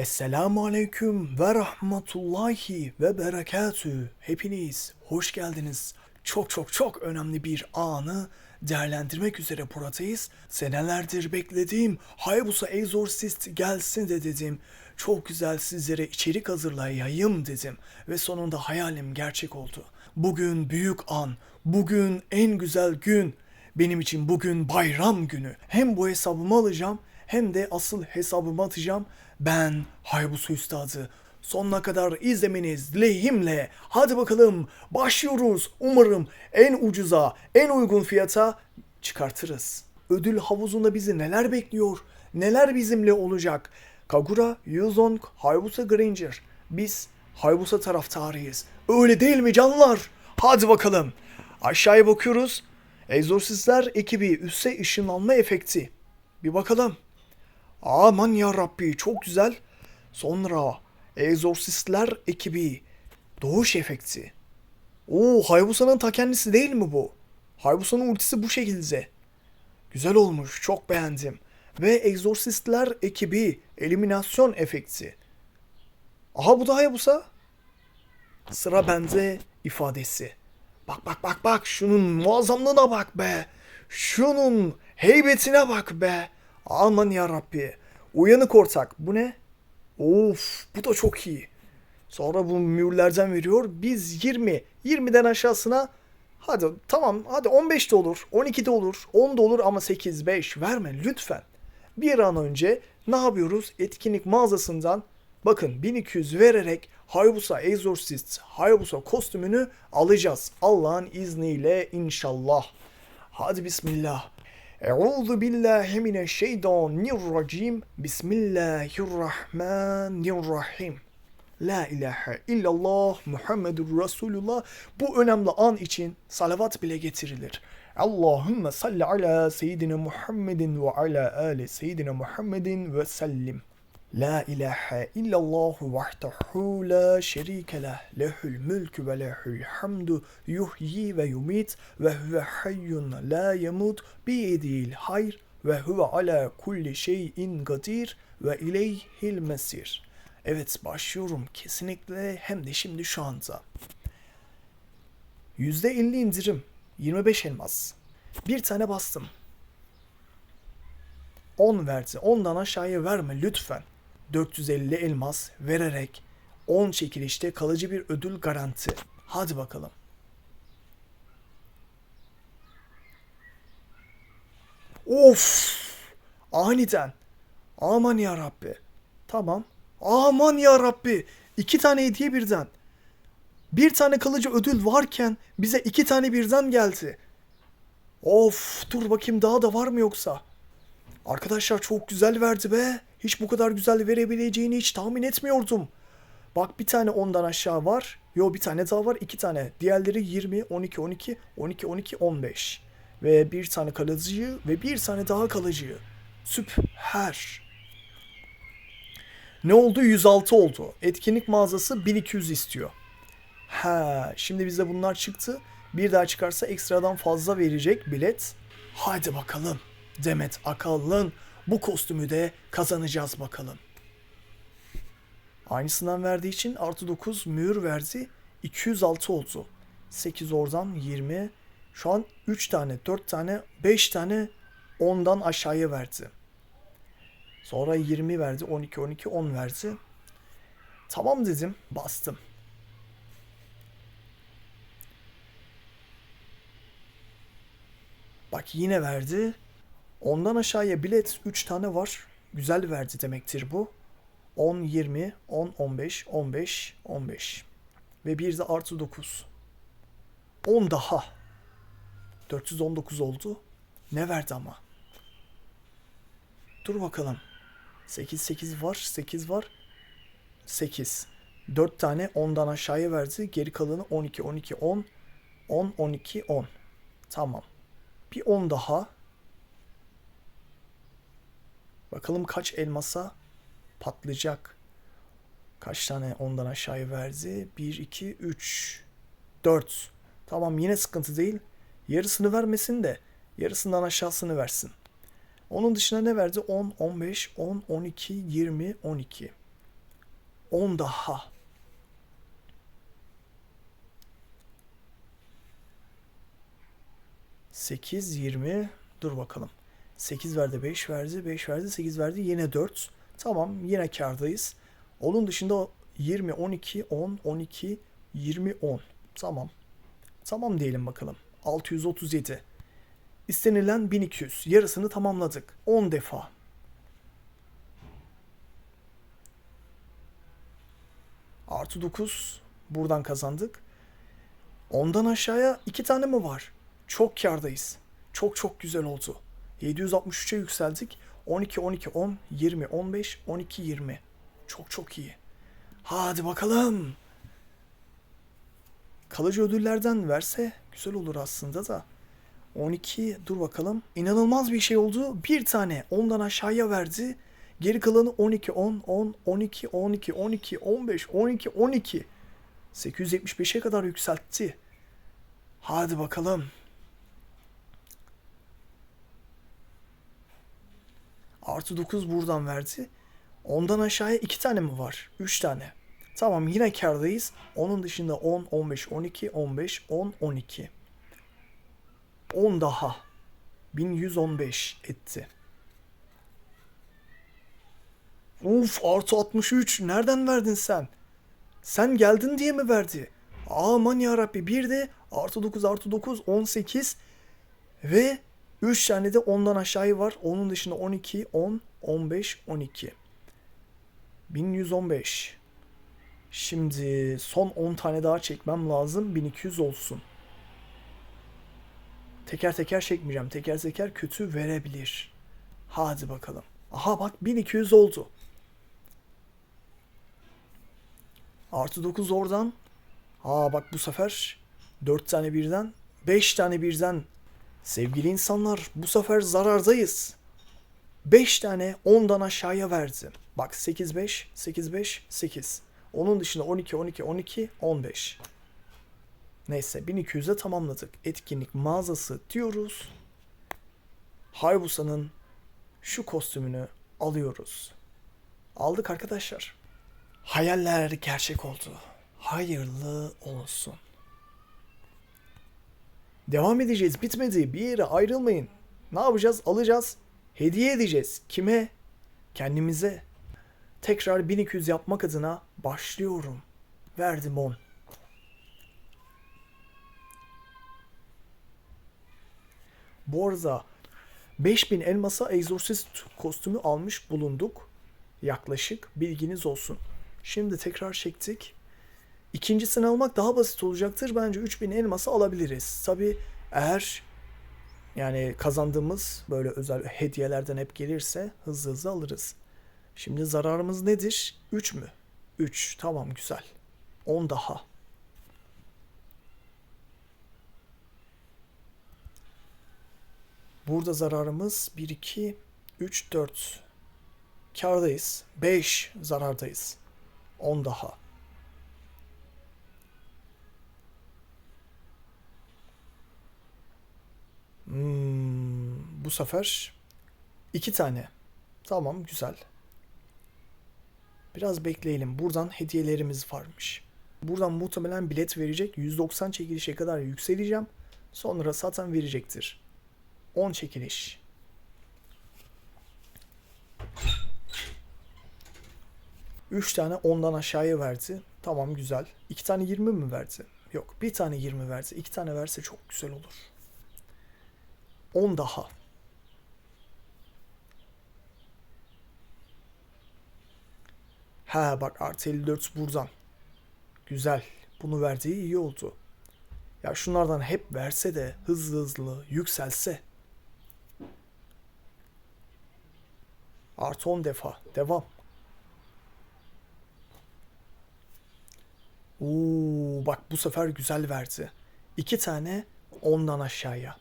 Esselamu Aleyküm ve Rahmetullahi ve Berekatü. Hepiniz hoş geldiniz. Çok çok çok önemli bir anı değerlendirmek üzere buradayız. Senelerdir beklediğim Hayabusa Exorcist gelsin de dedim. Çok güzel sizlere içerik hazırlayayım dedim. Ve sonunda hayalim gerçek oldu. Bugün büyük an, bugün en güzel gün. Benim için bugün bayram günü. Hem bu hesabımı alacağım hem de asıl hesabımı atacağım. Ben Hayabusa Üstadı. Sonuna kadar izlemeniz dileğimle. Hadi bakalım başlıyoruz. Umarım en ucuza, en uygun fiyata çıkartırız. Ödül havuzunda bizi neler bekliyor? Neler bizimle olacak? Kagura, Yuzong, Hayabusa Granger. Biz Hayabusa taraftarıyız. Öyle değil mi canlar? Hadi bakalım. Aşağıya bakıyoruz. Exorcistler ekibi üsse ışınlanma efekti. Bir bakalım. Aman ya Rabbi çok güzel. Sonra Exorcistler ekibi doğuş efekti. Oo Hayabusa'nın ta kendisi değil mi bu? Hayabusa'nın ultisi bu şekilde. Güzel olmuş çok beğendim. Ve Exorcistler ekibi eliminasyon efekti. Aha bu da Hayabusa. Sıra bende ifadesi. Bak bak bak bak şunun muazzamlığına bak be. Şunun heybetine bak be. Aman ya Rabbi. Uyanık ortak. Bu ne? Of bu da çok iyi. Sonra bu mühürlerden veriyor. Biz 20. 20'den aşağısına hadi tamam hadi 15 de olur. 12 de olur. 10 da olur ama 8 5 verme lütfen. Bir an önce ne yapıyoruz? Etkinlik mağazasından bakın 1200 vererek Hayabusa Exorcist Hayabusa kostümünü alacağız. Allah'ın izniyle inşallah. Hadi bismillah. Euzu billahi mineşşeytanirracim. Bismillahirrahmanirrahim. La ilahe illallah Muhammedur Resulullah. Bu önemli an için salavat bile getirilir. Allahümme salli ala seyyidina Muhammedin ve ala ali seyyidina Muhammedin ve sellim. La ilahe illallah vahdehu la şerike leh. Lehül mülkü ve lehül hamdu yuhyi ve yumit ve huve hayyun la yemut biyedil hayr ve huve ala kulli şeyin kadir ve ileyhil mesir. Evet başlıyorum kesinlikle hem de şimdi şu anda. %50 indirim. 25 elmas. Bir tane bastım. 10 verdi. 10'dan aşağıya verme lütfen. 450 elmas vererek 10 çekilişte kalıcı bir ödül garanti. Hadi bakalım. Of! Aniden. Aman ya Rabbi. Tamam. Aman ya Rabbi. İki tane hediye birden. Bir tane kalıcı ödül varken bize iki tane birden geldi. Of dur bakayım daha da var mı yoksa? Arkadaşlar çok güzel verdi be. Hiç bu kadar güzel verebileceğini hiç tahmin etmiyordum. Bak bir tane ondan aşağı var. Yo bir tane daha var. iki tane. Diğerleri 20, 12, 12, 12, 12, 15. Ve bir tane kalıcı ve bir tane daha kalıcı. Süper. Ne oldu? 106 oldu. Etkinlik mağazası 1200 istiyor. Ha, şimdi bize bunlar çıktı. Bir daha çıkarsa ekstradan fazla verecek bilet. Haydi bakalım. Demet Akalın bu kostümü de kazanacağız bakalım. Aynısından verdiği için artı 9 mühür verdi. 206 oldu. 8 oradan 20. Şu an 3 tane, 4 tane, 5 tane 10'dan aşağıya verdi. Sonra 20 verdi, 12, 12, 10 verdi. Tamam dedim, bastım. Bak yine verdi. Ondan aşağıya bilet 3 tane var. Güzel verdi demektir bu. 10, 20, 10, 15, 15, 15. Ve bir de artı 9. 10 daha. 419 oldu. Ne verdi ama? Dur bakalım. 8, 8 var, 8 var. 8. 4 tane 10'dan aşağıya verdi. Geri kalanı 12, 12, 10. 10, 12, 10. Tamam. Bir 10 daha. Bakalım kaç elmasa patlayacak. Kaç tane ondan aşağıya verdi? 1, 2, 3, 4. Tamam yine sıkıntı değil. Yarısını vermesin de yarısından aşağısını versin. Onun dışında ne verdi? 10, 15, 10, 12, 20, 12. 10 daha. Sekiz, yirmi. Dur bakalım. 8 verdi, 5 verdi, 5 verdi, 8 verdi. Yine 4. Tamam yine kardayız. Onun dışında 20, 12, 10, 12, 20, 10. Tamam. Tamam diyelim bakalım. 637. İstenilen 1200. Yarısını tamamladık. 10 defa. Artı 9. Buradan kazandık. Ondan aşağıya 2 tane mi var? Çok kardayız. Çok çok güzel oldu. 763'e yükseldik. 12, 12, 10, 20, 15, 12, 20. Çok çok iyi. Hadi bakalım. Kalıcı ödüllerden verse güzel olur aslında da. 12 dur bakalım. İnanılmaz bir şey oldu. Bir tane ondan aşağıya verdi. Geri kalanı 12, 10, 10, 12, 12, 12, 15, 12, 12. 875'e kadar yükseltti. Hadi bakalım. Artı 9 buradan verdi. Ondan aşağıya 2 tane mi var? 3 tane. Tamam yine kardayız. Onun dışında 10, 15, 12, 15, 10, 12. 10 daha. 1115 etti. Uf artı 63. Nereden verdin sen? Sen geldin diye mi verdi? Aman yarabbi bir de artı 9 artı 9 18 ve 3 tane de ondan aşağıya var. Onun dışında 12, 10, 15, 12. 1115. Şimdi son 10 tane daha çekmem lazım. 1200 olsun. Teker teker çekmeyeceğim. Teker teker kötü verebilir. Hadi bakalım. Aha bak 1200 oldu. Artı 9 oradan. Aa bak bu sefer 4 tane birden 5 tane birden. Sevgili insanlar bu sefer zarardayız. 5 tane 10'dan aşağıya verdim. Bak 8 5 8 5 8. Onun dışında 12 12 12 15. Neyse 1200'e tamamladık. Etkinlik mağazası diyoruz. Haybusa'nın şu kostümünü alıyoruz. Aldık arkadaşlar. Hayaller gerçek oldu. Hayırlı olsun. Devam edeceğiz. Bitmedi. Bir yere ayrılmayın. Ne yapacağız? Alacağız. Hediye edeceğiz. Kime? Kendimize. Tekrar 1200 yapmak adına başlıyorum. Verdim 10. Bu arada 5000 elmasa Exorcist kostümü almış bulunduk. Yaklaşık bilginiz olsun. Şimdi tekrar çektik. İkincisini almak daha basit olacaktır. Bence 3000 elması alabiliriz. Tabi eğer yani kazandığımız böyle özel hediyelerden hep gelirse hızlı hızlı alırız. Şimdi zararımız nedir? 3 mü? 3. Tamam güzel. 10 daha. Burada zararımız 1, 2, 3, 4. Kardayız. 5 zarardayız. 10 daha. Bu sefer iki tane. Tamam güzel. Biraz bekleyelim. Buradan hediyelerimiz varmış. Buradan muhtemelen bilet verecek. 190 çekilişe kadar yükseleceğim. Sonra zaten verecektir. 10 çekiliş. Üç tane ondan aşağıya verdi. Tamam güzel. İki tane 20 mi verdi? Yok. Bir tane 20 verdi. İki tane verse çok güzel olur. 10 daha. Ha bak artı 54 buradan. Güzel. Bunu verdiği iyi oldu. Ya şunlardan hep verse de hızlı hızlı yükselse. Artı 10 defa. Devam. Oo, bak bu sefer güzel verdi. İki tane ondan aşağıya.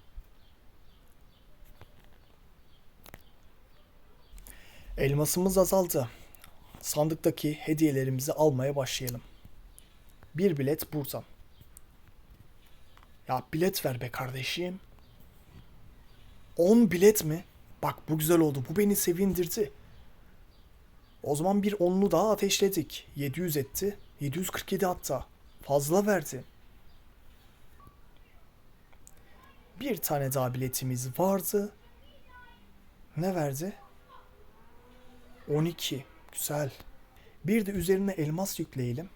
Elmasımız azaldı. Sandıktaki hediyelerimizi almaya başlayalım. Bir bilet buradan. Ya bilet ver be kardeşim. 10 bilet mi? Bak bu güzel oldu. Bu beni sevindirdi. O zaman bir onlu daha ateşledik. 700 etti. 747 hatta. Fazla verdi. Bir tane daha biletimiz vardı. Ne verdi? 12. Güzel. Bir de üzerine elmas yükleyelim.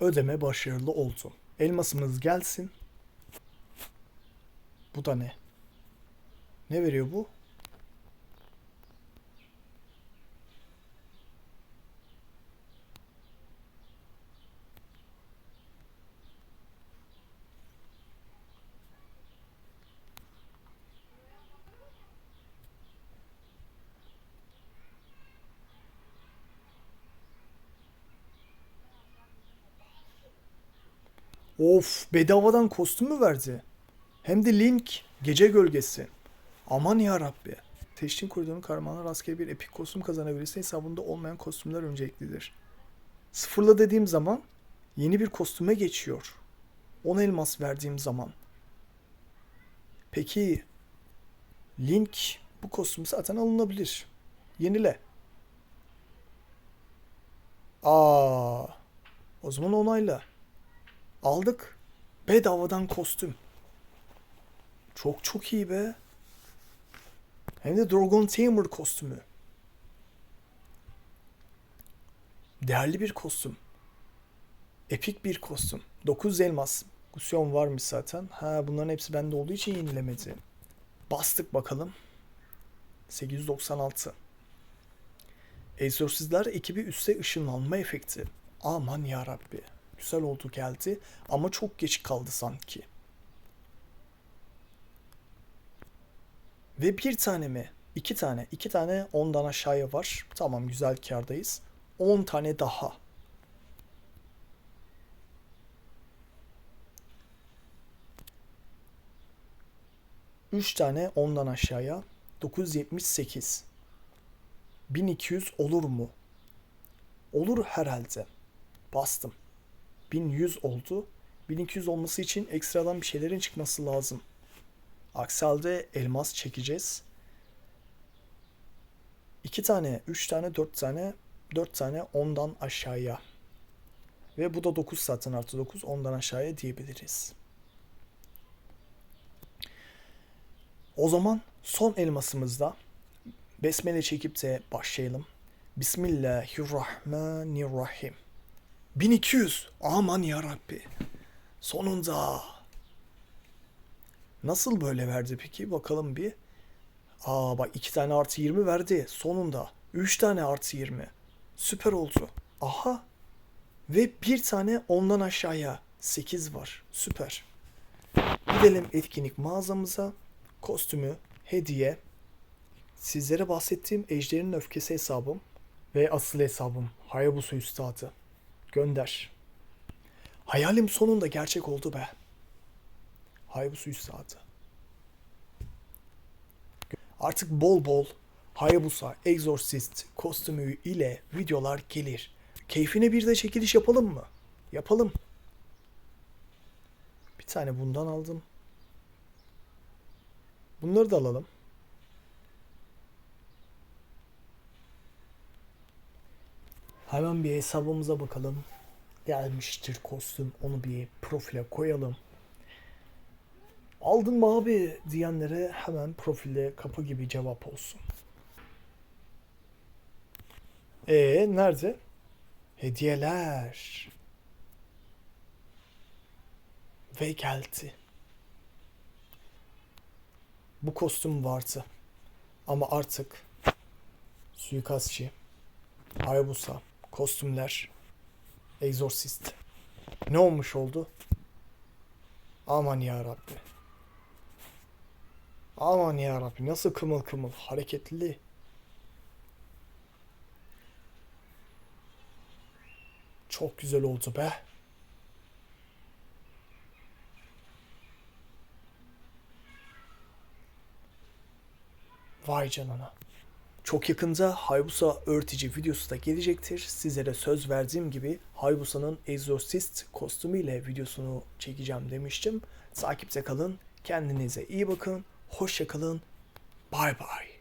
Ödeme başarılı oldu. Elmasımız gelsin. Bu da ne? Ne veriyor bu? Of bedavadan kostüm mü verdi? Hem de Link gece gölgesi. Aman ya Rabbi. Teşhin koridorunun kahramanı rastgele bir epik kostüm kazanabilirse hesabında olmayan kostümler önceliklidir. Sıfırla dediğim zaman yeni bir kostüme geçiyor. 10 elmas verdiğim zaman. Peki Link bu kostüm zaten alınabilir. Yenile. Aa, o zaman onayla. Aldık. Bedavadan kostüm. Çok çok iyi be. Hem de Dragon Tamer kostümü. Değerli bir kostüm. Epik bir kostüm. 9 elmas. Gusyon varmış zaten. Ha bunların hepsi bende olduğu için yenilemedi. Bastık bakalım. 896. Exorcistler ekibi üste ışınlanma efekti. Aman ya Rabbi. Güzel oldu geldi ama çok geç kaldı sanki. Ve bir tane mi? İki tane. iki tane ondan aşağıya var. Tamam güzel kardayız. On tane daha. Üç tane ondan aşağıya. 978. 1200 olur mu? Olur herhalde. Bastım. 1100 oldu. 1200 olması için ekstradan bir şeylerin çıkması lazım. Aksi halde elmas çekeceğiz. 2 tane, 3 tane, 4 tane, 4 tane 10'dan aşağıya. Ve bu da 9 zaten artı 9 10'dan aşağıya diyebiliriz. O zaman son elmasımızda besmele çekip de başlayalım. Bismillahirrahmanirrahim. 1200. Aman ya Rabbi. Sonunda. Nasıl böyle verdi peki? Bakalım bir. Aa bak iki tane artı 20 verdi. Sonunda. Üç tane artı 20. Süper oldu. Aha. Ve bir tane ondan aşağıya. 8 var. Süper. Gidelim etkinlik mağazamıza. Kostümü, hediye. Sizlere bahsettiğim Ejder'in Öfkesi hesabım ve asıl hesabım Hayabusa Üstadı. Gönder. Hayalim sonunda gerçek oldu be. Hayabusa Üstadı. Artık bol bol Hayabusa Exorcist kostümü ile videolar gelir. Keyfine bir de çekiliş yapalım mı? Yapalım. Bir tane bundan aldım. Bunları da alalım. Hemen bir hesabımıza bakalım. Gelmiştir kostüm. Onu bir profile koyalım. Aldın mı abi diyenlere hemen profilde kapı gibi cevap olsun. E nerede? Hediyeler. Ve geldi. Bu kostüm vardı. Ama artık suikastçı, Hayabusa, kostümler, Exorcist. Ne olmuş oldu? Aman ya Rabbi. Aman ya Rabbi nasıl kımıl kımıl hareketli. Çok güzel oldu be. Vay canına. Çok yakında Hayabusa öğretici videosu da gelecektir. Sizlere söz verdiğim gibi Hayabusa'nın Exorcist kostümüyle videosunu çekeceğim demiştim. Takipte kalın. Kendinize iyi bakın. Hoşça kalın. Bay bay.